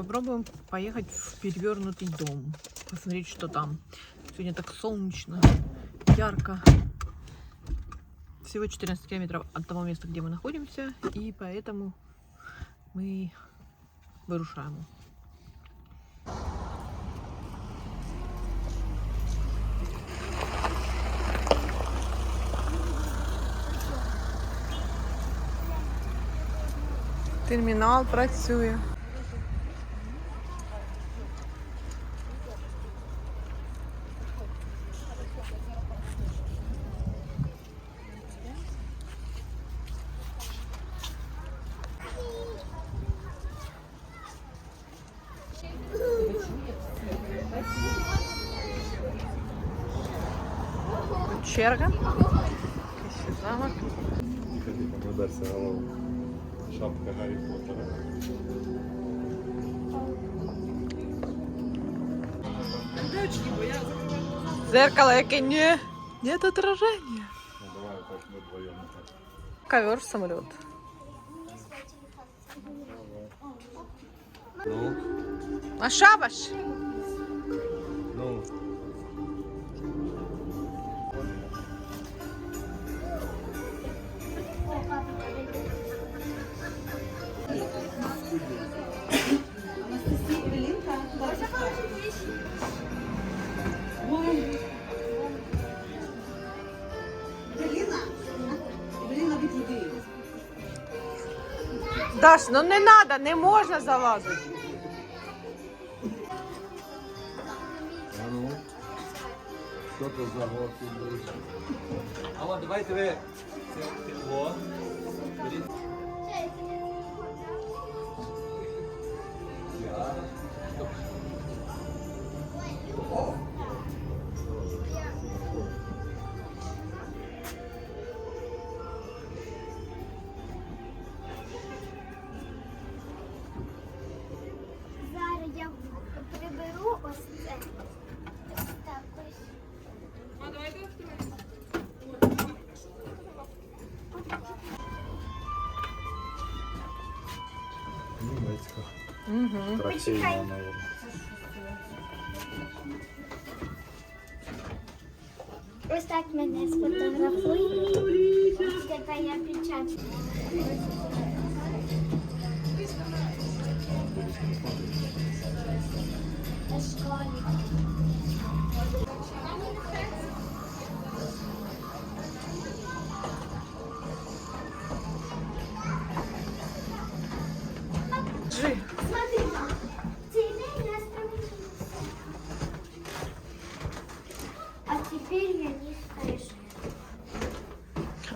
Попробуем поехать в перевернутый дом. Посмотреть, что там. Сегодня так солнечно, ярко. Всего 14 километров от того места, где мы находимся. И поэтому мы вырушаем. Термінал працює. Черга. Голову. Шапка Гаррі Поттера. Зеркало, яке не... Нет отражения. Ну давай так ми вдвоєм. Ковер самолет. Ну, А Даш, ну не надо, не можна залазити. А ну. Що то за горки будеш? А от давайте ви це тепло. Беріть. Зараз Німецька. Угу. Тракційна, мабуть. Ось так мене сфотографують. Тепер я печатаю. Школі.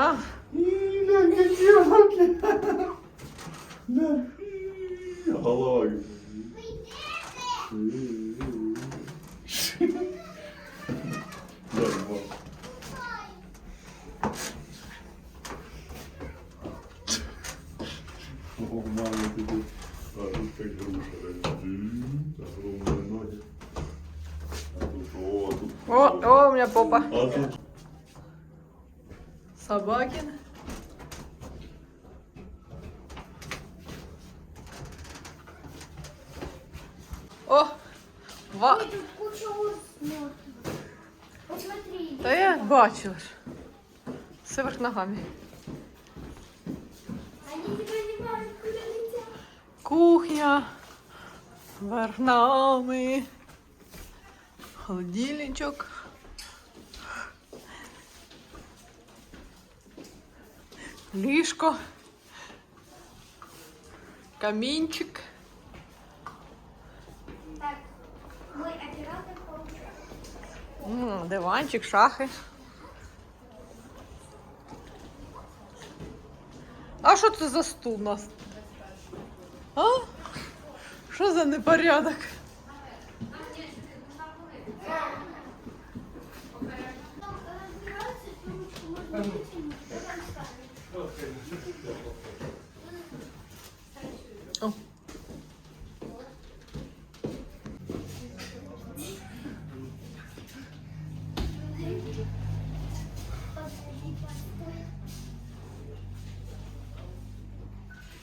А тут. о, о, у меня попа. Собакин. О, ва... Ой, тут куча уснов. Посмотри. Та я бачила ж. Все верх ногами. Они не могут куда летят. Кухня. Верх ногами. Холодильничок. Ліжко. Камінчик. М, Диванчик, шахи. А що це за стул у нас? А? Що за непорядок? Разбираться,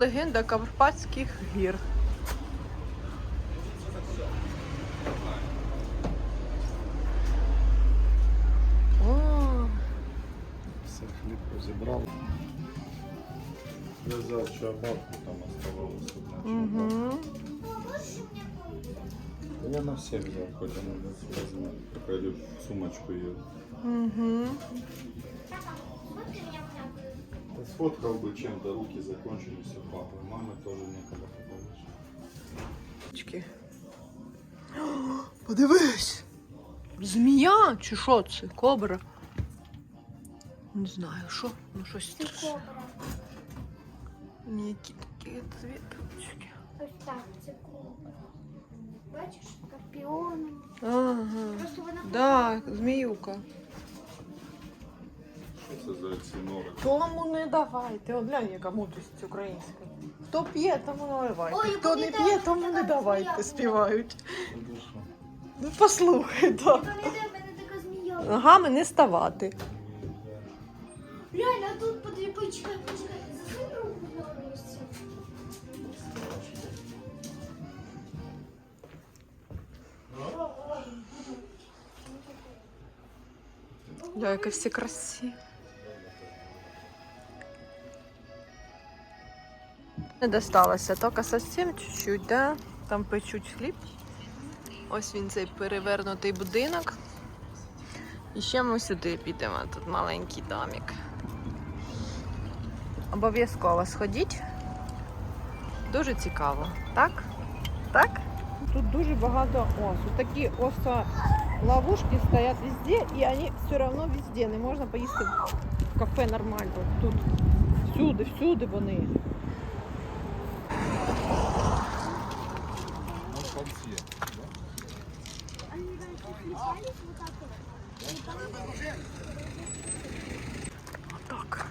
легенда Карпатських гір. О! Все хліб позібрав. Вязав, що обарку там оставалося. Угу. Я на все взял, хоть она ну, возьму. Такая сумочку ее. Угу Да сфоткал бы чем-то, руки закончились у папы. Мамы тоже некогда побольше. Чки. Подивись. Змія чи що це? Кобра. Не знаю, що. Ну щось страшне. Які такі цвіточки. Ось так, це кубра. Бачиш, скорпіон. Ага. Просто вона Да, зміюка. Что это за оцінори? Тому не давайте. От глянь, яка мудрість українська. Хто п'є, тому наливайте. Ой, Хто не п'є, тому не давайте, співають. Ну? Ну послухай, так. пам'ятаю, в мене така змія. Ногами не ставати. Реально, а тут подиві, почекай, почекай. Засунь руку на місце. Да, яка всі красиві. Не досталося, тільки зовсім чуть-чуть, да? Там печуть хліб. Ось він цей перевернутий будинок. І ще ми сюди підемо, тут маленький домик. Обов'язково сходіть. Дуже цікаво, так? Так? Тут дуже багато ос. Ось такі оса ловушки стоят везде, и они все равно везде. Не можна поїсти в кафе нормально. Тут всюди, всюди вони. Вот так.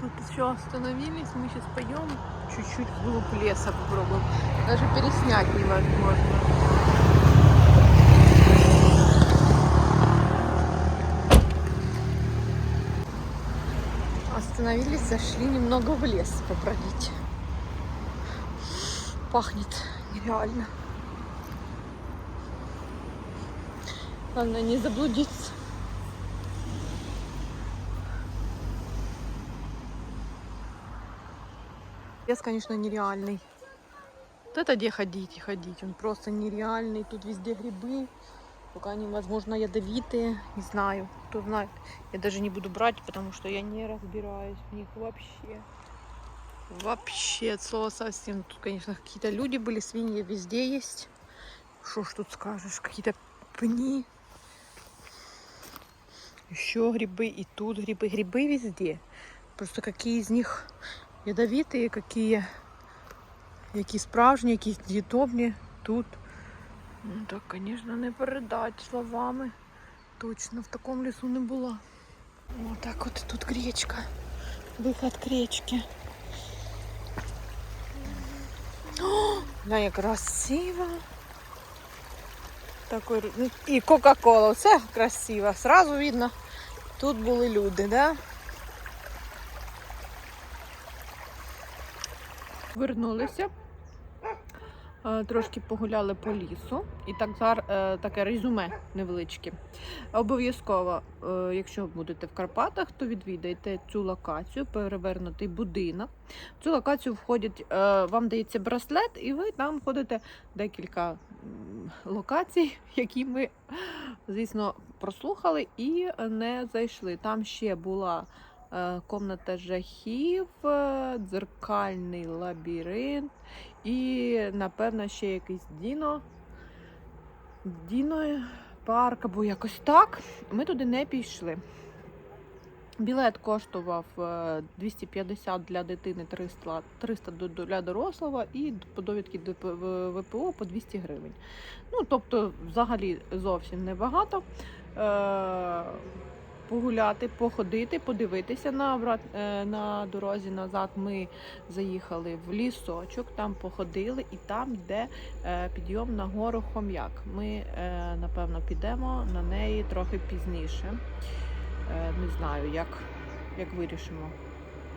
Тут еще остановились, мы сейчас пойдем чуть-чуть вглубь леса попробуем. Даже переснять невозможно. Остановились, зашли немного в лес побродить. Пахнет нереально. Главное не заблудиться. Лес, конечно, нереальный. Вот это где ходить и ходить, он просто нереальный. Тут везде грибы, только они, возможно, ядовитые, не знаю, кто знает. Я даже не буду брать, потому что я не разбираюсь в них вообще. Вообще, от слова совсем. Тут, конечно, какие-то люди были, свиньи везде есть. Что ж тут скажешь, какие-то пни. Еще грибы, и тут грибы. Грибы везде. Просто какие из них ядовитые, какие, які справжні, які з'їдобні тут. Ну так, звісно, не передати словами. Точно в такому лісу не була. О, так от тут к речка. Виход к речці. Глянь, як красиво. Такой, ну, і Кока-Кола, все красиво. Сразу видно, тут були люди, да? Вернулися. Е, Трошки погуляли по лісу. І так зар, е, таке резюме невеличке. Обов'язково, е, якщо будете в Карпатах, то відвідайте цю локацію, перевернутий будинок. В цю локацію входять, вам дається браслет, і ви там ходите декілька локацій, які ми, звісно, прослухали і не зайшли. Там ще була комната жахів, е, дзеркальний лабіринт і, напевно, ще якийсь Діно. Діно парк або якось так. Ми туди не пішли. Білет коштував е, 250 для дитини, 300, 300 до- до- для дорослого і по довідки до ВПО по 200 гривень. Ну, тобто, взагалі зовсім небагато. Погуляти, походити, подивитися на, е, на дорозі назад. Ми заїхали в лісочок, там походили, і там йде е, підйом на гору Хом'як. Ми, е, напевно, підемо на неї трохи пізніше. Не знаю, як, як вирішимо.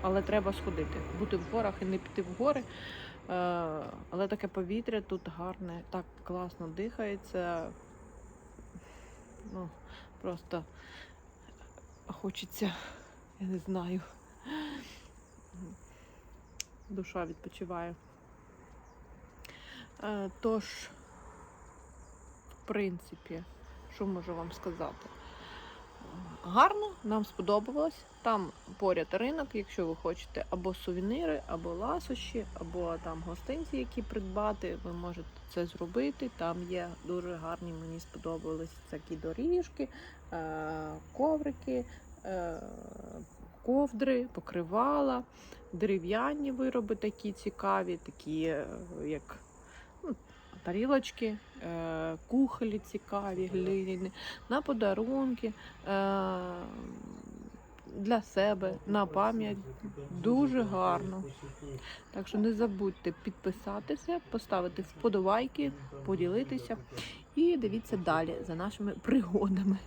Але треба сходити. Бути в горах і не піти в гори. Але таке повітря тут гарне, так класно дихається. Ну, просто хочеться Я не знаю. Душа відпочиває. Е, Тож, в принципі, що можу вам сказати? Гарно, нам сподобалось. Там поряд ринок, якщо ви хочете або сувеніри, або ласощі, або там гостинці, які придбати, ви можете це зробити. Там є дуже гарні, мені сподобались такі доріжки, е, коврики, е, ковдри, покривала, дерев'яні вироби такі цікаві, такі е, як ну, тарілочки, кухолі цікаві, глиняні, на подарунки. Для себе на пам'ять дуже гарно. Так що не забудьте підписатися, поставити вподобайки, поділитися і дивіться далі за нашими пригодами.